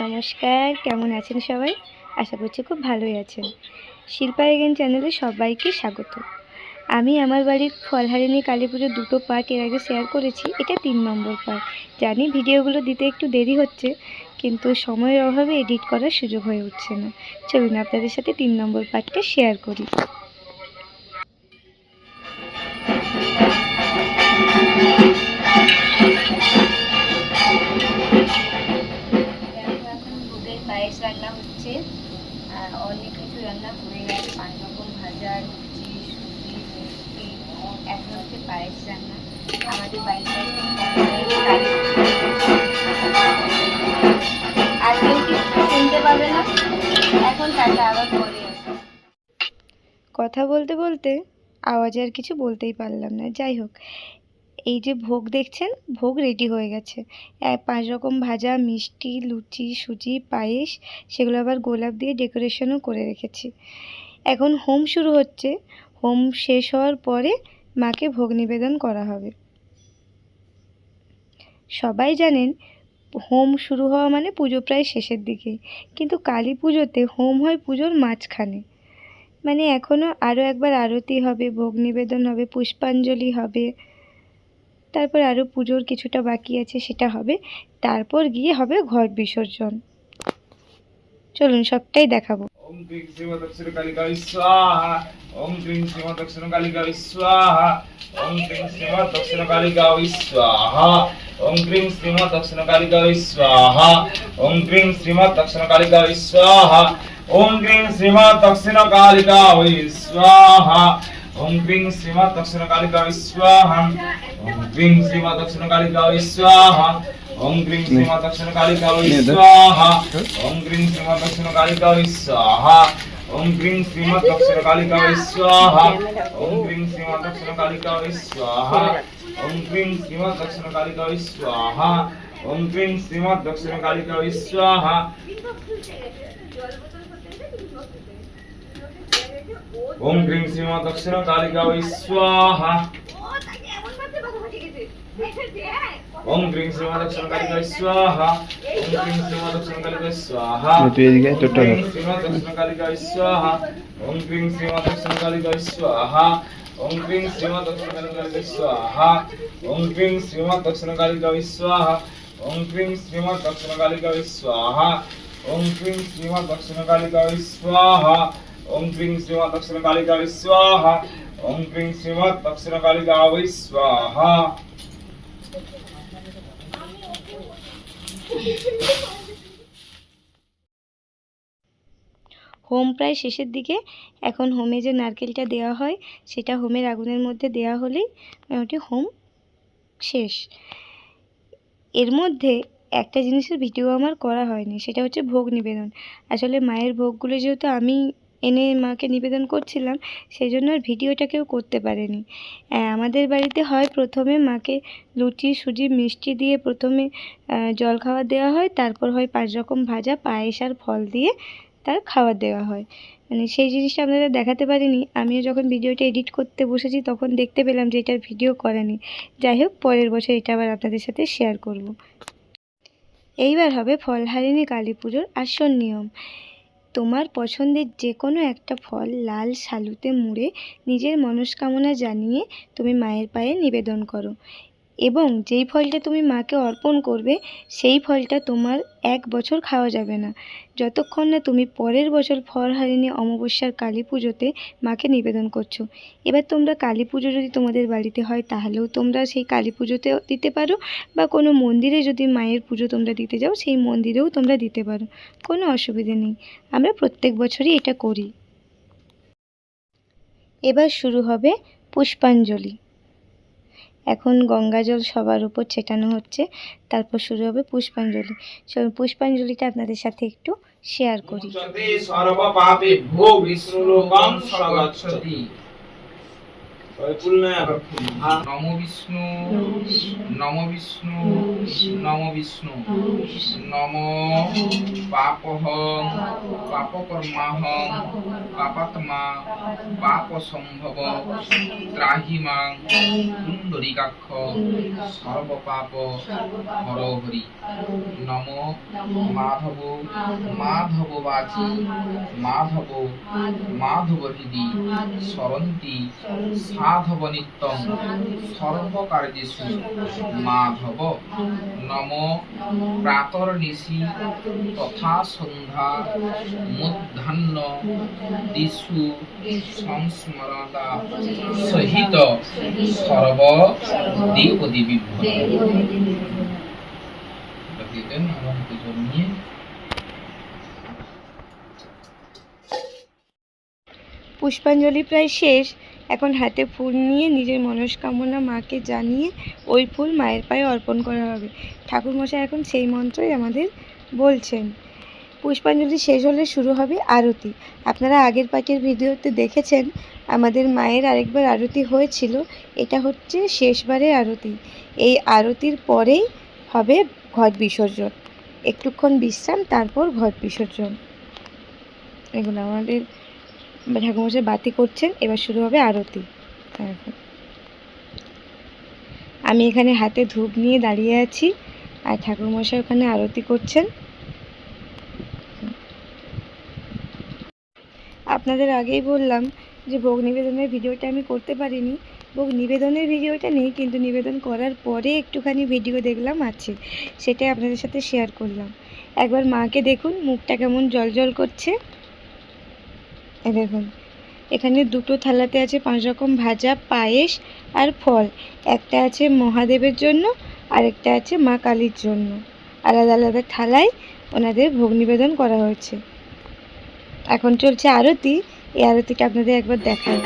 নমস্কার, কেমন আছেন সবাই? আশা করছি খুব ভালোই আছেন। শিল্পা এগেন চ্যানেলে সবাইকে স্বাগত। আমি আমার বাড়ির ফলহারিণী কালী পুজোর দুটো পার্ট এর আগে শেয়ার করেছি, এটা তিন নম্বর পার্ট জানি ভিডিওগুলো দিতে একটু দেরি হচ্ছে, কিন্তু সময়ের অভাবে এডিট করার সুযোগ হয়ে উঠছে না। চলুন আপনাদের সাথে তিন নম্বর পার্টটা শেয়ার করি। হচ্ছে অনেক কিছু রান্না হয়ে গেছে পাঁচ রকম ভাজা, লুচি, সুজি, মিষ্টি এখন হচ্ছে পায়েস রান্না। আমাদের বাড়িতে কিছু শুনতে না। এখন আবার কথা বলতে বলতে আওয়াজে আর কিছু বলতেই পারলাম না। যাই হোক এই যে ভোগ দেখছেন? ভোগ রেডি হয়ে গেছে। পাঁচ রকম ভাজা, মিষ্টি, লুচি, সুজি, পায়েস, সেগুলো আবার গোলাপ দিয়ে ডেকোরেশনও করে রেখেছি। এখন হোম শুরু হচ্ছে। হোম শেষ হওয়ার পরে মাকে ভোগ নিবেদন করা হবে। সবাই জানেন, হোম শুরু হওয়া মানে পুজো প্রায় শেষের দিকে। কিন্তু কালী পুজোতে হোম হয় পুজোর মাঝখানে। মানে এখনও আরও একবার আরতি হবে, ভোগ নিবেদন হবে, পুষ্পাঞ্জলি হবে। তারপর আরও পুজোর কিছুটা বাকি আছে, সেটা হবে। তারপর গিয়ে হবে ঘর বিসর্জন। চলুন, সবটাই দেখাবো। ওম ক্রিং শ্রীমা দক্ষিণ কালিকায় স্বাহা। ওম ক্রিং শ্রীমা দক্ষিণ কালিকায় স্বাহা। ওম ক্রিং শ্রীমা দক্ষিণ কালিকায় স্বাহা। ওম ক্রিং শ্রীমা দক্ষিণ কালিকায় স্বাহা ওম ক্রিং শ্রীমা দক্ষিণ কালিকায় স্বাহা ওম ক্রিং শ্রীমা দক্ষিণ কালিকায় স্বাহা ওম ক্রিং শ্রীমা দক্ষিণ কালিকায় স্বাহা ওম ক্রিং শ্রীমা দক্ষিণ কালিকায় স্বাহা ওম ক্রিং শ্রীমা দক্ষিণ কালিকায় স্বাহা ওম ক্রিং শ্রীমা দক্ষিণ কালিকায় স্বাহা ओम क्रीम सीमा दक्षिण कालिका विश्वाहा स्वाहा। শ্রীমা দক্ষিণ কালিকায় স্বাহা। ওম ক্রিং শ্রীমা দক্ষিণ হোম প্রায় শেষের দিকে। এখন হোমে যে নারকেলটা দেওয়া হয়, সেটা হোমের আগুনের মধ্যে দেওয়া হলেই মোটামুটি হোম শেষ। এর মধ্যে একটা জিনিসের ভিডিও আমার করা হয়নি, সেটা হচ্ছে ভোগ নিবেদন। আসলে মায়ের ভোগগুলো যেহেতু আমি এনে মাকে নিবেদন করছিলাম সেই জন্য আর ভিডিওটা কেউ করতে পারেনি। আমাদের বাড়িতে হয় প্রথমে মাকে লুচি, সুজি, মিষ্টি দিয়ে প্রথমে জল খাবার দেওয়া হয়, তারপর হয় পাঁচ রকম ভাজা, পায়েস আর ফল দিয়ে তার খাবার দেওয়া হয়। মানে সেই জিনিসটা আপনাদের দেখাতে পারিনি, আমিও যখন ভিডিওটা এডিট করতে বসেছি তখন দেখতে পেলাম যে এটার ভিডিও করেনি। যাই হোক, পরের বছর এটা আবার আপনাদের সাথে শেয়ার করব। এইবার হবে ফলহারিণী কালী পুজোর আসল নিয়ম। তোমার পছন্দের যে কোনো একটা ফল লাল শালুতে মুড়ে নিজের মনস্কামনা জানিয়ে তুমি মায়ের পায়ে নিবেদন করো। এবং যেই ফলটা তুমি মাকে অর্পণ করবে, সেই ফলটা তোমার এক বছর খাওয়া যাবে না। যতক্ষণ না তুমি পরের বছর ফলহারিণী অমাবস্যার কালী পুজোতে মাকে নিবেদন করছ। এবার তোমরা কালী পুজো যদি তোমাদের বাড়িতে হয়, তাহলেও তোমরা সেই কালী পুজোতেও দিতে পারো বা কোনো মন্দিরে যদি মায়ের পুজো তোমরা দিতে যাও, সেই মন্দিরেও তোমরা দিতে পারো। কোনো অসুবিধে নেই। আমরা প্রত্যেক বছরই এটা করি। এবার শুরু হবে পুষ্পাঞ্জলি। এখন গঙ্গাজল সবার উপর ছেটানো হচ্ছে, তারপর শুরু হবে পুষ্পাঞ্জলি। পুষ্পাঞ্জলিটা আপনাদের সাথে একটু শেয়ার করি মুচ্যতে সর্বপাপেভ্যো বিষ্ণুলোকং স্বগচ্ছতি ওই ফুল না নম বিষ্ণু নম বিষ্ণু নম বিষ্ণু, নম পাপহং, পাপকর্মাহং, পাপাত্মা পাপ সম্ভব ত্রাহি মাং কুণ্ডরিকাক্ষ, সর্বপাপ, হরহরি। নম মাধব, মাধববাচি, মাধব মাধব হৃদি সরন্তি সাধব নিত্যং সর্বকার্যেষু মাধব। নম প্রাতর্নিশি তথা সন্ধ্যা মধ্যাহ্ন দিশু সংস্মরতা সহিত সর্ব দেব দেবী পুষ্পাঞ্জলি প্রায় শেষ। এখন হাতে ফুল নিয়ে নিজের মনস্কামনা মাকে জানিয়ে ওই ফুল মায়ের পায়ে অর্পণ করা হবে। ঠাকুরমশাই এখন সেই মন্ত্রই আমাদের বলছেন। পুষ্পাঞ্জলি শেষ হলে শুরু হবে আরতি। আপনারা আগের পার্টির ভিডিওতে দেখেছেন, আমাদের মায়ের আরেকবার আরতি হয়েছিল। এটা হচ্ছে শেষবারের আরতি। এই আরতির পরেই হবে ঘট বিসর্জন। একটুক্ষণ বিশ্রাম, তারপর ঘট বিসর্জন। এগুলো আমাদের ঠাকুরমশাই বাতি করছেন, এবার শুরু হবে আরতি। আমি এখানে হাতে ধূপ নিয়ে দাঁড়িয়ে আছি, আর ঠাকুরমশাই ওখানে আরতি করছেন। আপনাদের আগেই বললাম যে ভোগ নিবেদনের ভিডিওটা আমি করতে পারিনি। ভোগ নিবেদনের ভিডিওটা নেই, কিন্তু নিবেদন করার পরে একটুখানি ভিডিও দেখলাম, আছে। সেটাই আপনাদের সাথে শেয়ার করলাম। একবার মাকে দেখুন, মুখটা কেমন জল জল করছে। দেখুন এখানে দুটো থালাতে আছে পাঁচ রকম ভাজা, পায়েস আর ফল। একটা আছে মহাদেবের জন্য, আরেকটা আছে মা কালীর জন্য। আলাদা আলাদা থালায় ওনাদের ভোগ নিবেদন করা হয়েছে। এখন চলছে আরতি। এই আরতিটা আপনাদের একবার দেখাই।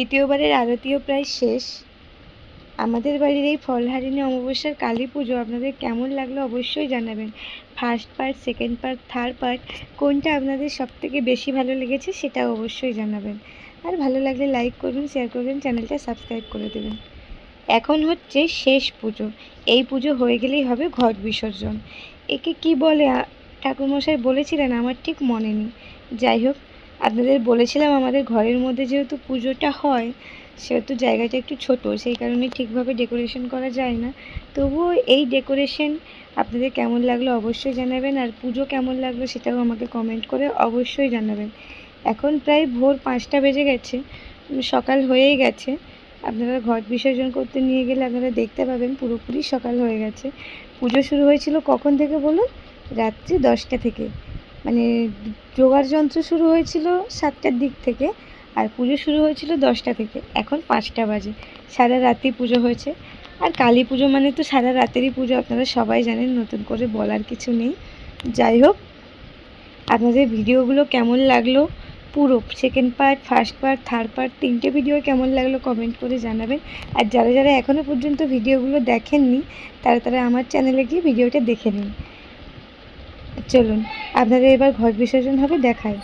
দ্বিতীয়বারের আরতিও প্রায় শেষ। আমাদের বাড়ির এই ফলহারিণী অমাবস্যার কালী পুজো আপনাদের কেমন লাগল অবশ্যই জানাবেন। First part second part third part কোনটা আপনাদের সব থেকে বেশি ভালো লেগেছে সেটা অবশ্যই জানাবেন। আর ভালো লাগলে লাইক করবেন শেয়ার করবেন, চ্যানেলটা সাবস্ক্রাইব করে দেবেন। এখন হচ্ছে শেষ পুজো। এই পুজো হয়ে গেলেই হবে ঘট বিসর্জন। একে কি বলে ঠাকুরমশাই বলেছিলেন আমার ঠিক মনে নেই। যাই হোক আপনাদের বলেছিলাম আমাদের ঘরের মধ্যে যেহেতু পুজোটা হয়, সেহেতু জায়গাটা একটু ছোট, সেই কারণে ঠিকভাবে ডেকোরেশন করা যায় না। তবুও এই ডেকোরেশন আপনাদের কেমন লাগল অবশ্যই জানাবেন, আর পুজো কেমন লাগল সেটাও আমাকে কমেন্ট করে অবশ্যই জানাবেন। এখন প্রায় ভোর পাঁচটা বেজে গেছে, সকাল হয়েই গেছে। আপনারা ঘট বিসর্জন করতে নিয়ে গেলে আপনারা দেখতে পাবেন পুরোপুরি সকাল হয়ে গেছে। পুজো শুরু হয়েছিল কখন থেকে বলুন? রাত্রি দশটা থেকে। মানে জোগাড় যন্ত্র শুরু হয়েছিল সাতটার দিক থেকে আর পুজো শুরু হয়েছিল দশটা থেকে। এখন পাঁচটা বাজে। সারা রাতি পুজো হয়েছে। আর কালী পুজো মানে তো সারা রাতেরই পুজো, আপনারা সবাই জানেন, নতুন করে বলার কিছু নেই। যাই হোক, আপনাদের ভিডিওগুলো কেমন লাগল? পুরো second part first part third part তিনটে ভিডিও কেমন লাগল কমেন্ট করে জানাবেন। আর যারা যারা এখনও পর্যন্ত ভিডিওগুলো দেখেননি, তারা তারা আমার চ্যানেলে গিয়ে ভিডিওটা দেখে নিন। চলুন আপনাদের এবার ঘর বিসর্জন হবে দেখায়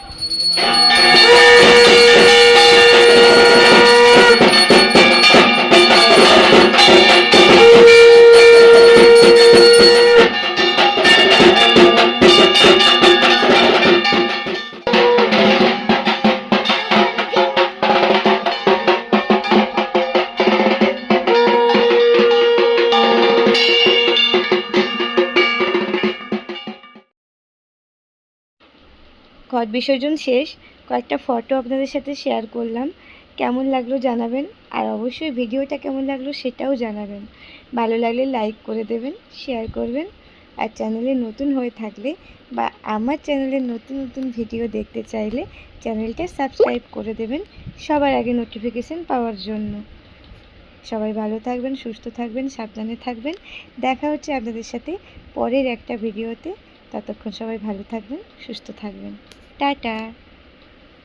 ঘট বিসর্জন শেষ। কয়েকটা ফটো আপনাদের সাথে শেয়ার করলাম। কেমন লাগল জানাবেন। আর অবশ্যই ভিডিওটা কেমন লাগল সেটাও জানাবেন। ভালো লাগলে লাইক করে দেবেন শেয়ার করবেন। আর চ্যানেলে নতুন হয়ে থাকলে বা আমার চ্যানেলে নতুন নতুন ভিডিও দেখতে চাইলে চ্যানেলটা সাবস্ক্রাইব করে দেবেন সবার আগে নোটিফিকেশান পাওয়ার জন্য। সবাই ভালো থাকবেন, সুস্থ থাকবেন, সাবধানে থাকবেন। দেখা হচ্ছে আপনাদের সাথে পরের একটা ভিডিওতে ততক্ষণ সবাই ভালো থাকবেন, সুস্থ থাকবেন। টাটা